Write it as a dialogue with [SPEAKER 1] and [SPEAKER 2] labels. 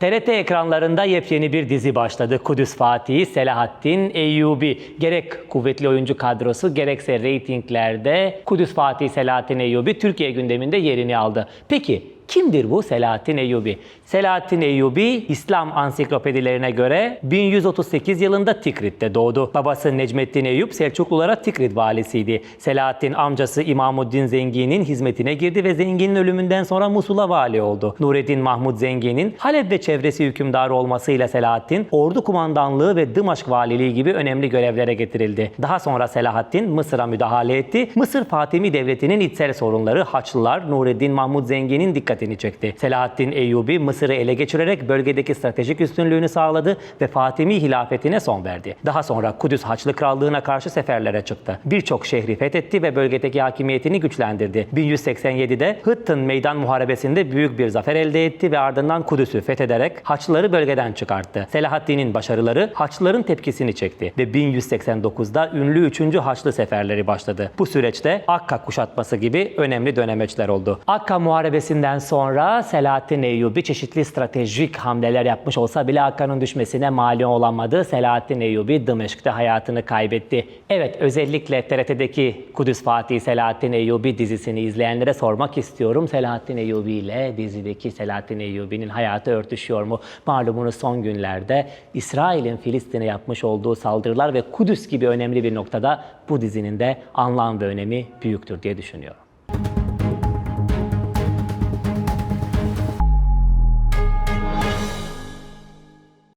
[SPEAKER 1] TRT ekranlarında yepyeni bir dizi başladı. Kudüs Fatihi Selahattin Eyyubi. Gerek kuvvetli oyuncu kadrosu gerekse reytinglerde Kudüs Fatihi Selahattin Eyyubi Türkiye gündeminde yerini aldı. Peki kimdir bu Selahattin Eyyubi? Selahattin Eyyubi İslam ansiklopedilerine göre 1138 yılında Tikrit'te doğdu. Babası Necmettin Eyyub Selçuklulara Tikrit valisiydi. Selahattin amcası İmamuddin Zengin'in hizmetine girdi ve Zengin'in ölümünden sonra Musul'a vali oldu. Nureddin Mahmud Zengin'in Halep ve çevresi hükümdarı olmasıyla Selahattin ordu kumandanlığı ve Dımaşk valiliği gibi önemli görevlere getirildi. Daha sonra Selahattin Mısır'a müdahale etti. Mısır Fatimi Devleti'nin içsel sorunları Haçlılar Nureddin Mahmud Zengin'in dikkatini çekti. Selahattin Eyyubi Mısır'ı ele geçirerek bölgedeki stratejik üstünlüğünü sağladı ve Fatimi hilafetine son verdi. Daha sonra Kudüs Haçlı Krallığı'na karşı seferlere çıktı. Birçok şehri fethetti ve bölgedeki hakimiyetini güçlendirdi. 1187'de Hıttın Meydan Muharebesi'nde büyük bir zafer elde etti ve ardından Kudüs'ü fethederek Haçlıları bölgeden çıkarttı. Selahaddin'in başarıları Haçlıların tepkisini çekti ve 1189'da ünlü 3. Haçlı seferleri başladı. Bu süreçte Akka kuşatması gibi önemli dönemeçler oldu. Akka Muharebesi'nden sonra Selahaddin Eyyubi çeşitli stratejik hamleler yapmış olsa bile Akka'nın düşmesine mali olamadı. Selahaddin Eyyubi Dımeşk'te hayatını kaybetti. Evet özellikle TRT'deki Kudüs Fatih Selahaddin Eyyubi dizisini izleyenlere sormak istiyorum. Selahaddin Eyyubi ile dizideki Selahaddin Eyyubi'nin hayatı örtüşüyor mu? Malumunuz son günlerde İsrail'in Filistin'e yapmış olduğu saldırılar ve Kudüs gibi önemli bir noktada bu dizinin de anlam ve önemi büyüktür diye düşünüyorum.